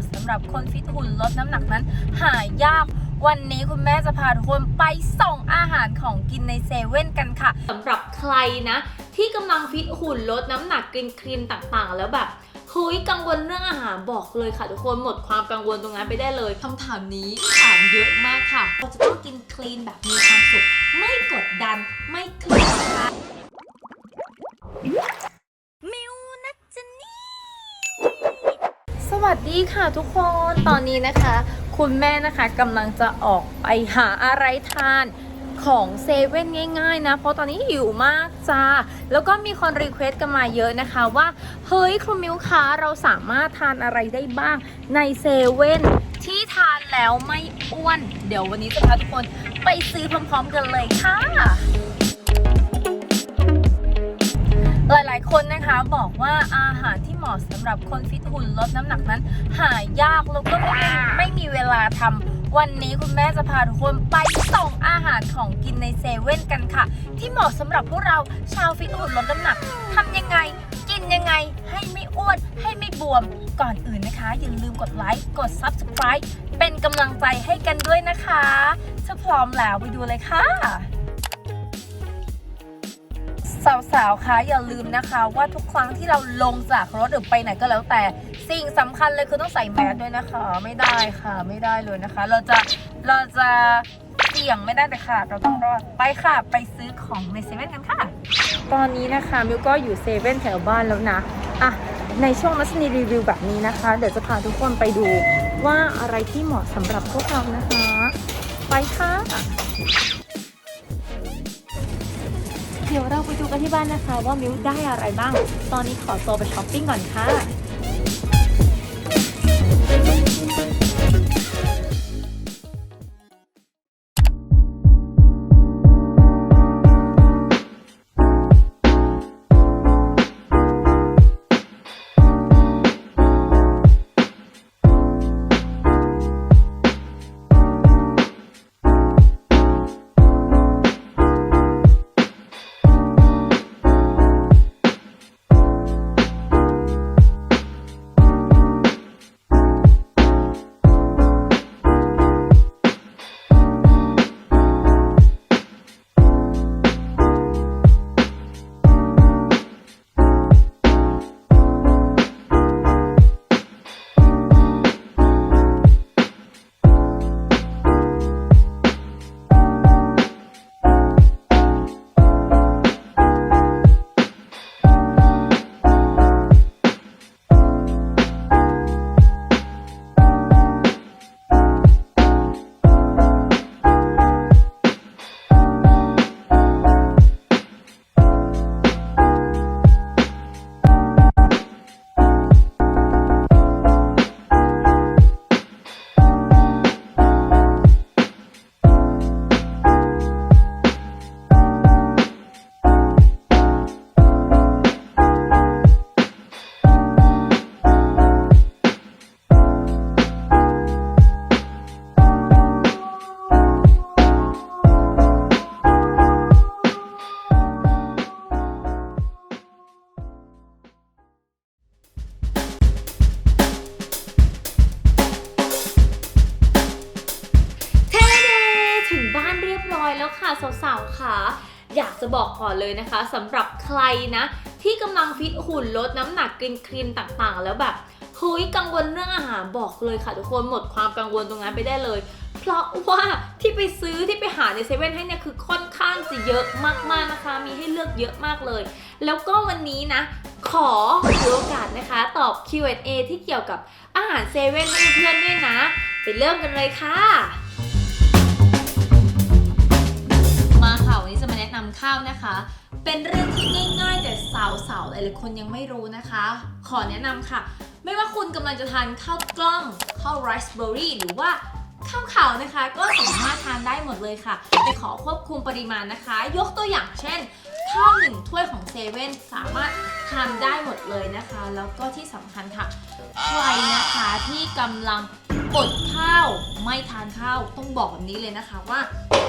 ะสำหรับคนฟิตหุ่นลดน้ำหนักนั้น หายากวันนี้คุณแม่จะพาทุกคนไปส่องอาหารของกินในเซเว่นกันค่ะสำหรับใครนะ ที่กำลังฟิตหุ่นลดน้ำหนักกินคลีนต่างๆ แล้วแบบเฮ้ยกังวลเรื่องอาหารบอกเลยค่ะทุกคนหมดความกังวลตรงนั้นไปได้เลยคำถามนี้ถามเยอะมากค่ะเราจะต้องกินคลีนแบบมีความสุขไม่กดดันไม่เครียดค่ะ มิวนัจนีสวัส ดีค่ะทุกคนตอนนี้นะคะ คุณแม่นะคะกำลังจะออกไปหาอะไรทานของเซเว่นง่าย ๆ นะ เพราะตอนนี้หิวมากจ้า แล้วก็มีคนรีเควสต์กันมาเยอะนะคะว่า เฮ้ยครูมิวคะเราสามารถทานอะไรได้บ้างในเซเว่นที่ทานแล้วไม่อ้วน เดี๋ยววันนี้จะพาทุกคนไปซื้อพร้อมๆกันเลยค่ะ หลายๆ คนนะคะบอกว่าอาหารที่เหมาะสำหรับคนฟิตหุ่นลดน้ำหนักนั้น หายากแล้วก็ไม่ไม่มีเวลาทำวันนี้คุณแม่จะพาทุกคนไปส่องอาหารของกินในเซเว่นกันค่ะ ที่เหมาะสำหรับพวกเราชาวฟิตหุ่นลดน้ำหนักทำยังไง กินยังไงให้ไม่อ้วนให้ไม่บวมก่อนอื่นนะคะ อย่าลืมกดไลค์กด Subscribe เป็นกำลังใจให้กันด้วยนะคะ ถ้าพร้อมแล้วไปดูเลยค่ะ สาวๆ คะอย่าลืมนะคะว่าทุกครั้งที่เราลงจากรถหรือไปไหนก็แล้วแต่สิ่งสำคัญเลยคือต้องใส่แมสด้วยนะคะ ไม่ได้ค่ะไม่ได้เลยนะคะ เราจะเราจะเสี่ยงไม่ได้แต่ค่ะเราต้องรอดไปค่ะไปซื้อของในเซเว่นกันค่ะ ตอนนี้นะคะมิวก็อยู่เซเว่นแถวบ้านแล้วนะอะในช่วงมัสนีรีวิวแบบนี้นะคะ เดี๋ยวจะพาทุกคนไปดูว่าอะไรที่เหมาะสำหรับพวกเรานะคะ ไปค่ะ เดี๋ยวเราไปดูกันที่บ้านนะคะว่ามิวได้อะไรบ้าง ตอนนี้ขอตัวไปช้อปปิ้งก่อนค่ะ ค่ะสาวๆค่ะ อยากจะบอกก่อนเลยนะคะสำหรับใครนะ ที่กำลังฟิตหุ่นลดน้ำหนักกินคลีนต่างๆ แล้วแบบเฮ้ยกังวลเรื่องอาหารบอกเลยค่ะทุกคนหมดความกังวลตรงนั้นไปได้เลย เพราะว่าที่ไปซื้อที่ไปหาในเซเว่นให้เนี่ยคือค่อนข้างจะเยอะมากๆนะคะ มีให้เลือกเยอะมากเลย แล้วก็วันนี้นะ ขอถือโอกาสนะคะ ตอบ Q&A ที่เกี่ยวกับอาหารเซเว่นให้เพื่อนด้วยนะ ไปเริ่มกันเลยค่ะ นนี้จะมาแนะนำข้าวนะคะ เป็นเรื่องที่ง่ายๆ แต่สาวๆหลายๆคนยังไม่รู้นะคะ ขอแนะนำค่ะ ไม่ว่าคุณกำลังจะทานข้าวกล้องข้าวไรซ์เบอร์รี่หรือว่าข้าวขาวนะคะ ก็สามารถทานได้หมดเลยค่ะ แต่ขอควบคุมปริมาณนะคะ ยกตัวอย่างเช่นข้าวหนึ่งถ้วยของเซเว่นสามารถทานได้หมดเลยนะคะ แล้วก็ที่สำคัญค่ะ ใครนะคะที่กำลัง อดข้าวไม่ทานข้าวต้องบอกแบบนี้เลยนะคะว่า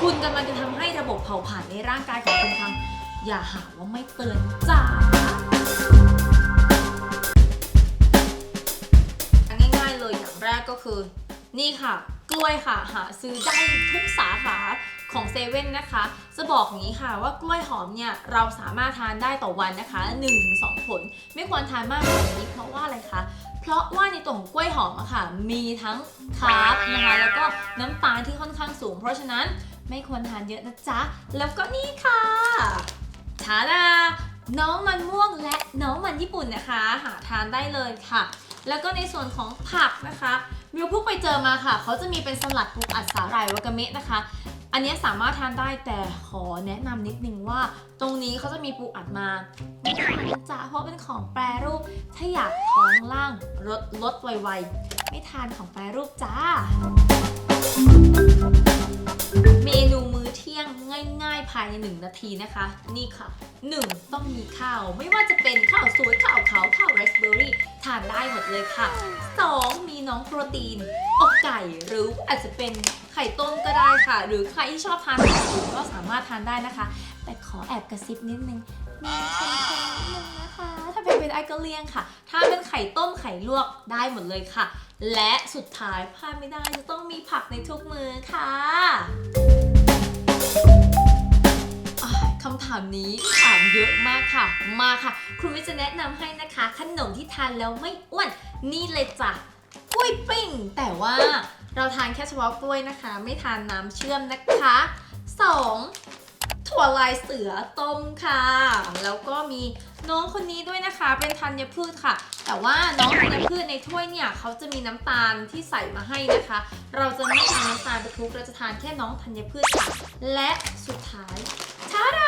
คุณกำลังจะทำให้ระบบเผาผลาญในร่างกายของคุณพังอย่าหาว่าไม่เตือนจ้าง่ายๆเลยอย่างแรกก็คือ นี่ค่ะ กล้วยค่ะหาซื้อได้ทุกสาขาของเซเว่นนะคะ จะบอกอย่างนี้ค่ะว่ากล้วยหอมเนี่ยเราสามารถทานได้ต่อวันนะคะ 1-2 ผล ไม่ควรทานมากกว่านี้เพราะว่าอะไรคะ เพราะว่าในตัวของกล้วยหอมอะค่ะ มีทั้งคาร์บนะคะแล้วก็น้ำตาลที่ค่อนข้างสูง เพราะฉะนั้นไม่ควรทานเยอะนะจ๊ะ แล้วก็นี่ค่ะชาดาน้องมันม่วงและน้องมันญี่ปุ่นนะคะ หาทานได้เลยค่ะ แล้วก็ในส่วนของผักนะคะมิวเพิ่งไปเจอมาค่ะ เขาจะมีเป็นสลัดปูอัดสาหร่ายวากาเมะนะคะ อันนี้สามารถทานได้แต่ขอแนะนำนิดนึงว่า ตรงนี้เขาจะมีปูอัดมาไม่ทานนะจ๊ะเพราะเป็นของแปรรูป ถ้าอยากท้องล่างลดลดไวๆไม่ทานของแปรรูปจ้า ภายใน 1 นาทีนะคะ นี่ค่ะ 1. ต้องมีข้าว ไม่ว่าจะเป็นข้าวสวยข้าวขาวข้าวไรซ์เบอร์รี่ทานได้หมดเลยค่ะ 2. มีน้องโปรตีนอกไก่หรืออาจจะเป็นไข่ต้มก็ได้ค่ะ หรือใครที่ชอบทานไข่ตุ๋นก็สามารถทานได้นะคะ แต่ขอแอบกระซิบนิดนึงมีเค็มๆนิดนึงนะคะ ถ้าเป็นเป็นไอก็เลี่ยงค่ะ ถ้าเป็นไข่ต้มไข่ลวกได้หมดเลยค่ะ และสุดท้ายพลาดไม่ได้จะต้องมีผักในทุกมือค่ะำถามนี้ถามเยอะมากค่ะ มาค่ะครูวิจะแนะนำให้นะคะ ขนมที่ทานแล้วไม่อ้วน นี่เลยจ้ะกล้วยปิ้ง แต่ว่าเราทานแค่เฉพาะกล้วยนะคะ ไม่ทานน้ำเชื่อมนะคะ 2. ถั่วลายเสือต้มค่ะ แล้วก็มีน้องคนนี้ด้วยนะคะ เป็นธัญพืชค่ะ แต่ว่าน้องธัญพืชในถ้วยเนี่ยเขาจะมีน้ำตาลที่ใส่มาให้นะคะ เราจะไม่เอานน้ำตาลไปคลุกเราจะทานแค่น้องธัญพืชค่ะและสุดท้ายชาดา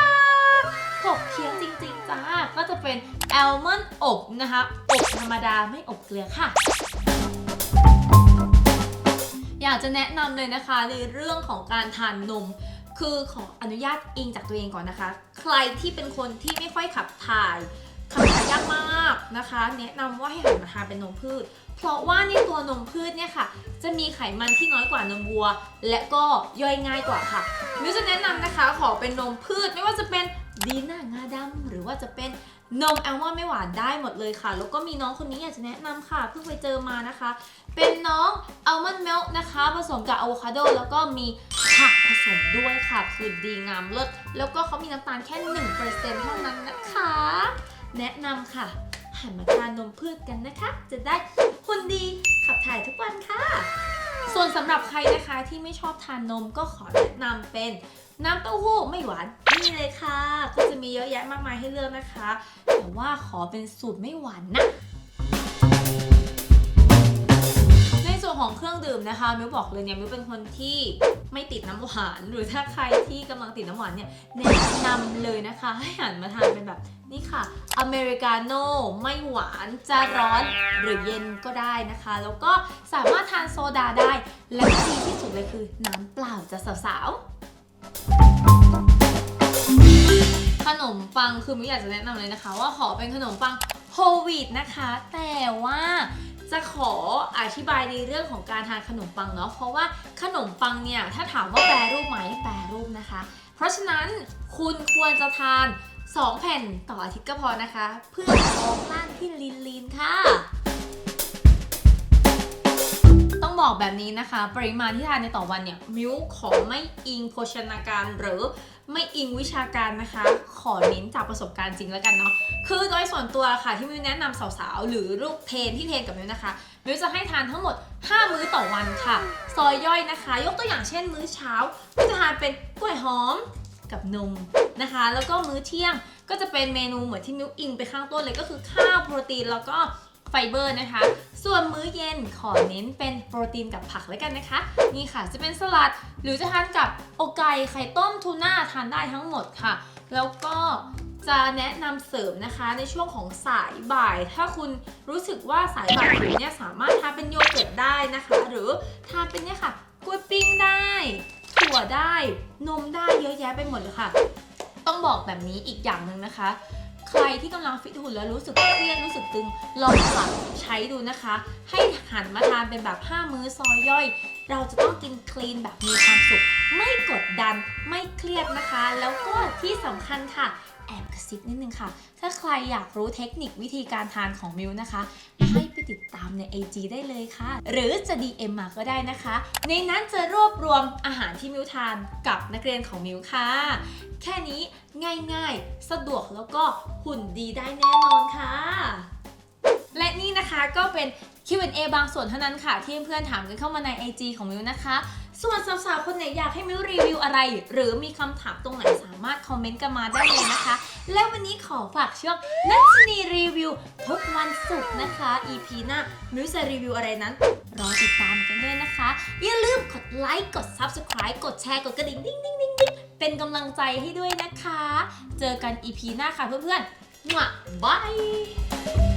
ขบเคี้ยวจริง ๆ จ้า ก็จะเป็นแอลมอนด์อบนะคะ อบธรรมดาไม่อบเกลือค่ะอยากจะแนะนำเลยนะคะในเรื่องของการทานนม คือขออนุญาตอิงจากตัวเองก่อนนะคะ ใครที่เป็นคนที่ไม่ค่อยขับถ่ายขับถ่ายยากมากนะคะ แนะนำว่าให้หันมาทานเป็นนมพืช เพราะว่าในตัวนมพืชเนี่ยค่ะ จะมีไขมันที่น้อยกว่านมวัว และก็ย่อยง่ายกว่าค่ะมิวจะแนะนำนะคะ ขอเป็นนมพืชไม่ว่าจะเป็น ดีน่างาดำหรือว่าจะเป็นนมแอลมอนด์ไม่หวานได้หมดเลยค่ะ แล้วก็มีน้องคนนี้อยากจะแนะนำค่ะ เพิ่งไปเจอมานะคะ เป็นน้องอัลมอนด์เมลนะคะ ผสมกับอะโวคาโดแล้วก็มีผักผสมด้วยค่ะ คือดีงามเลิศแล้วก็เขามีน้ำตาลแค่1%เท่านั้นนะคะ แนะนำค่ะหันมาทานนมพืชกันนะคะ จะได้หุ่นดีขับถ่ายทุกวันค่ะ ส่วนสำหรับใครนะคะที่ไม่ชอบทานนมก็ขอแนะนำเป็น น้ำเต้าหู้ไม่หวานนี่เลยค่ะ ก็จะมีเยอะแยะมากมายให้เลือกนะคะ แต่ว่าขอเป็นสูตรไม่หวานนะในส่วนของเครื่องดื่มนะคะมิวบอกเลยเนี่ยมิวเป็นคนที่ไม่ติดน้ำหวาน หรือถ้าใครที่กำลังติดน้ำหวานเนี่ยแนะนำเลยนะคะ ให้หันมาทานเป็นแบบนี่ค่ะอเมริกาโน่ไม่หวานจะร้อนหรือเย็นก็ได้นะคะ แล้วก็สามารถทานโซดาได้ และที่ดีที่สุดเลยคือน้ำเปล่าจะสาวๆ ขนมปังคือมิอยากจะแนะนำเลยนะคะ ว่าขอเป็นขนมปังโฮลวีตนะคะ แต่ว่าจะขออธิบายในเรื่องของการทานขนมปังเนาะเพราะว่าขนมปังเนี่ยถ้าถามว่าแปรรูปไหมแปรรูปนะคะ เพราะฉะนั้นคุณควรจะทาน 2 แผ่นต่ออาทิตย์ก็พอนะคะ เพื่อท้องร่างที่ลีนลีนๆค่ะ บอกแบบนี้นะคะ ปริมาณที่ทานในต่อวันเนี่ยมิวขอไม่อิงโภชนาการหรือไม่อิงวิชาการนะคะ ขอเน้นจากประสบการณ์จริงแล้วกันเนาะคือโดยส่วนตัวค่ะที่มิวแนะนำสาวๆ หรือลูกเทนที่เทนกับมิวนะคะมิวจะให้ทานทั้งหมด 5 มื้อต่อวันค่ะ ซอยย่อยนะคะ ยกตัวอย่างเช่น มื้อเช้าก็จะทานเป็นกล้วยหอมกับนมนะคะ แล้วก็มื้อเที่ยงก็จะเป็นเมนูเหมือนที่มิวอิงไปข้างต้นเลยก็คือข้าวโปรตีนแล้วก็ ไฟเบอร์นะคะ ส่วนมื้อเย็นขอเน้นเป็นโปรตีนกับผักแล้วกันนะคะ นี่ค่ะจะเป็นสลัด หรือจะทานกับอกไก่ไข่ต้มทูน่าทานได้ทั้งหมดค่ะ แล้วก็จะแนะนำเสริมนะคะในช่วงของสายบ่าย ถ้าคุณรู้สึกว่าสายบ่ายคุณเนี่ยสามารถทานเป็นโยเกิร์ตได้นะคะ หรือทานเป็นเนี่ยค่ะกล้วยปิ้งได้ ถั่วได้นมได้เยอะแยะไปหมดเลยค่ะ ต้องบอกแบบนี้อีกอย่างหนึ่งนะคะ ใครที่กำลังฟิตหุ่นแล้วรู้สึกเครียดรู้สึกตึงลองปรับใช้ดูนะคะ ให้หันมาทานเป็นแบบ 5 มื้อซอยย่อย เราจะต้องกินคลีนแบบมีความสุข ไม่กดดันไม่เครียดนะคะ แล้วก็ที่สำคัญค่ะ แอบกระซิบนิดนึงค่ะ ถ้าใครอยากรู้เทคนิควิธีการทานของมิวนะคะ ให้ไปติดตามใน IG ได้เลยค่ะ หรือจะ DM มาก็ได้นะคะ ในนั้นจะรวบรวมอาหารที่มิวทานกับนักเรียนของมิวค่ะ แค่นี้ง่ายๆ สะดวกแล้วก็หุ่นดีได้แน่นอนค่ะ และนี่นะคะก็เป็น Q&A บางส่วนเท่านั้นค่ะ ที่เพื่อนๆถามกันเข้ามาใน IG ของมิวนะคะส่วนสาวๆ คนไหนอยากให้มิวรีวิวอะไร หรือมีคำถามตรงไหนสามารถคอมเมนต์กันมาได้เลยนะคะ และวันนี้ขอฝากช่วงนัชนีรีวิวทุกวันศุกร์นะคะ EP หน้ามิวจะรีวิวอะไรนั้น รอติดตามกันด้วยนะคะ อย่าลืมกดไลค์กด Subscribe กดแชร์กดกระดิ่งดิ้งดิ้งดิ้งดิ้งเป็นกำลังใจให้ด้วยนะคะ เจอกัน EP หน้าค่ะเพื่อนๆมั่วบาย